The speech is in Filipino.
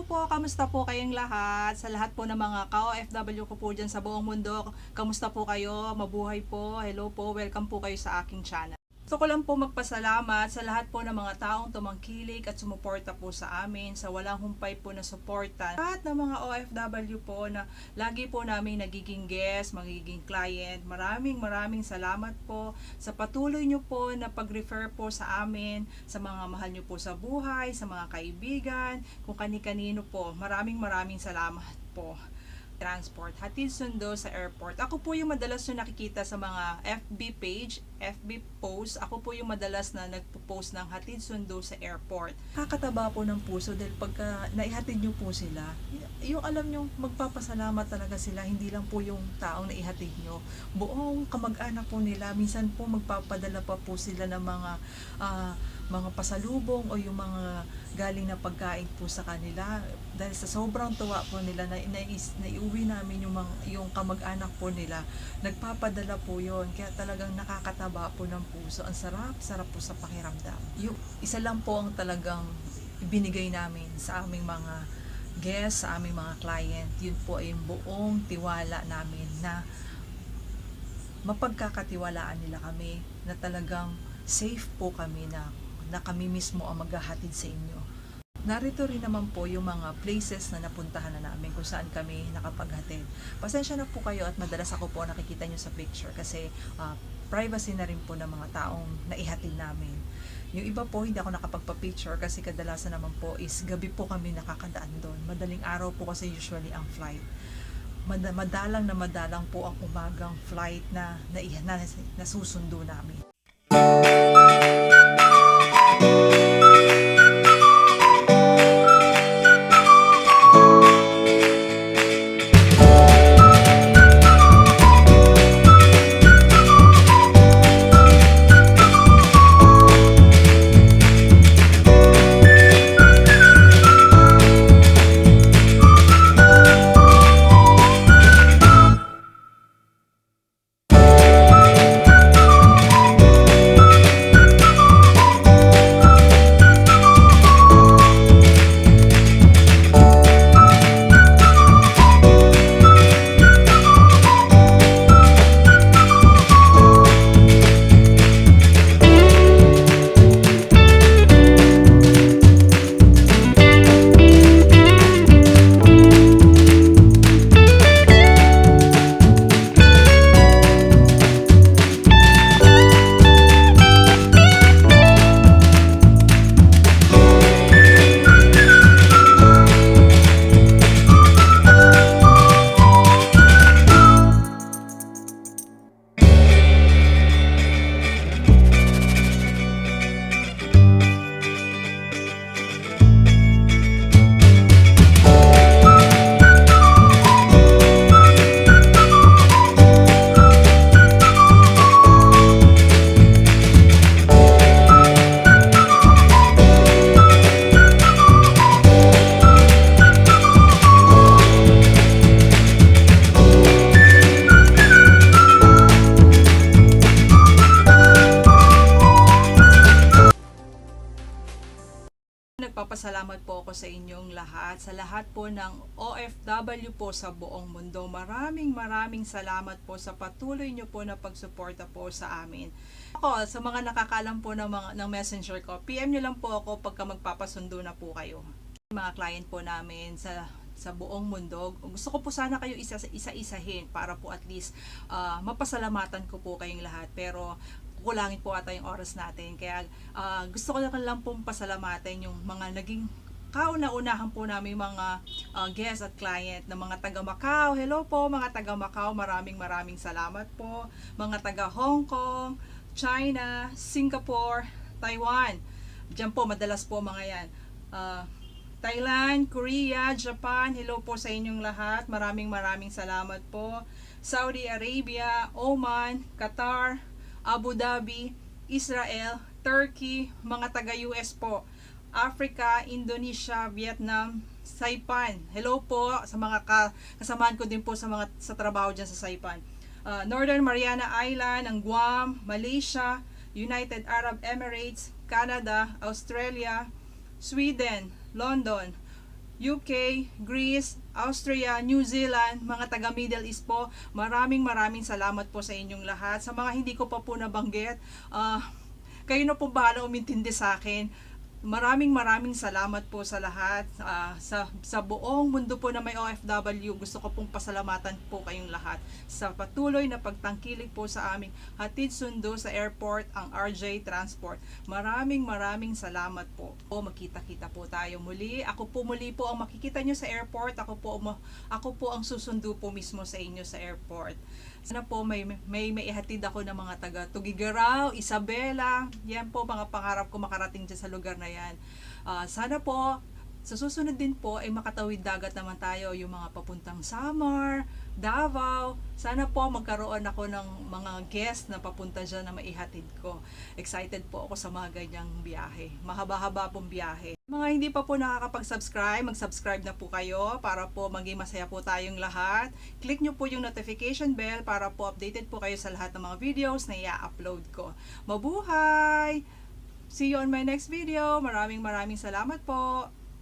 Po, kamusta po kayong lahat? Sa lahat po ng mga ka-OFW ko po dyan sa buong mundo, kamusta po kayo? Mabuhay po, hello po, welcome po kayo sa aking channel. Gusto ko lang po magpasalamat sa lahat po ng mga taong tumangkilik at sumuporta po sa amin sa walang humpay po na suporta. Lahat ng mga OFW po na lagi po namin nagiging guest, magiging client. Maraming maraming salamat po sa patuloy nyo po na pag-refer po sa amin, sa mga mahal nyo po sa buhay, sa mga kaibigan, kung kani-kanino po. Maraming maraming salamat po transport, hatid sundo sa airport. Ako po yung madalas yung nakikita sa mga FB page, FB post. Ako po yung madalas na nagpo-post ng hatid sundo sa airport. Kakataba po ng puso dahil pagka naihatid nyo po sila, yung alam nyo, magpapasalamat talaga sila. Hindi lang po yung taong naihatid nyo. Buong kamag-anak po nila, minsan po magpapadala pa po sila ng mga ah, mga pasalubong o yung mga galing na pagkain po sa kanila. Dahil sa sobrang tuwa po nila na nais naiuwi namin yung mga, yung kamag-anak po nila. Nagpapadala po yon kaya talagang nakakataba po ng puso. Ang sarap sarap po sa pakiramdam. Yung isa lang po ang talagang ibinigay namin sa aming mga guests sa aming mga client. Yun po ay yung buong tiwala namin na mapagkakatiwalaan nila kami na talagang safe po kami na na kami mismo ang maghahatid sa inyo. Narito rin naman po yung mga places na napuntahan na namin kung saan kami nakapaghatid. Pasensya na po kayo at madalas ako po nakikita nyo sa picture kasi ah, privacy na rin po ng mga taong naihatid namin. Yung iba po hindi ako nakapagpa-picture kasi kadalasan naman po is gabi po kami nakakadaan doon. Madaling araw po kasi usually ang flight. Mad- madalang na madalang po ang umagang flight na, na, na nasusundo namin. Nagpapasalamat po ako sa inyong lahat, sa lahat po ng OFW po sa buong mundo. Maraming maraming salamat po sa patuloy nyo po na pagsuporta po sa amin. Ako, sa mga nakakalam po ng, mga, ng messenger ko, PM nyo lang po ako pagka magpapasundo na po kayo. Mga client po namin sa sa buong mundo. Gusto ko po sana kayo isa isa-isahin para po at least ah, mapasalamatan ko po kayong lahat. Pero kukulangin po ata yung oras natin. Kaya ah, gusto ko lang pong pasalamatan yung mga naging kauna-unahan po namin mga ah, guest at client na mga taga Macau. Hello po mga taga Macau. Maraming maraming salamat po. Mga taga Hong Kong, China, Singapore, Taiwan. Diyan po madalas po mga yan. Ah, Thailand, Korea, Japan, hello po sa inyong lahat. Maraming maraming salamat po. Saudi Arabia, Oman, Qatar, Abu Dhabi, Israel, Turkey, mga taga-US po. Africa, Indonesia, Vietnam, Saipan. Hello po sa mga ka- kasamahan ko din po sa mga sa trabaho diyan sa Saipan. Uh, Northern Mariana Island, ang Guam, Malaysia, United Arab Emirates, Canada, Australia, Sweden, London, UK, Greece, Austria, New Zealand, mga taga Middle East po. Maraming maraming salamat po sa inyong lahat. Sa mga hindi ko pa po nabanggit, ah, kayo na po bahala umintindi sa akin. Maraming maraming salamat po sa lahat. Ah, sa, sa buong mundo po na may OFW, gusto ko pong pasalamatan po kayong lahat sa patuloy na pagtangkilik po sa aming hatid sundo sa airport ang RJ Transport. Maraming maraming salamat po. O magkita-kita po tayo muli. Ako po muli po ang makikita nyo sa airport. Ako po, ako po ang susundo po mismo sa inyo sa airport. Sana po may may may ihatid ako ng mga taga Tugigaraw, Isabela. Yan po mga pangarap ko makarating dyan sa lugar na yan. Ah, sana po sa susunod din po ay makatawid dagat naman tayo yung mga papuntang Samar, Davao. Sana po magkaroon ako ng mga guest na papunta dyan na maihatid ko. Excited po ako sa mga ganyang biyahe. Mahaba-haba pong biyahe. Mga hindi pa po nakakapag-subscribe, mag-subscribe na po kayo para po maging masaya po tayong lahat. Click nyo po yung notification bell para po updated po kayo sa lahat ng mga videos na i-upload ko. Mabuhay! See you on my next video. Maraming maraming salamat po.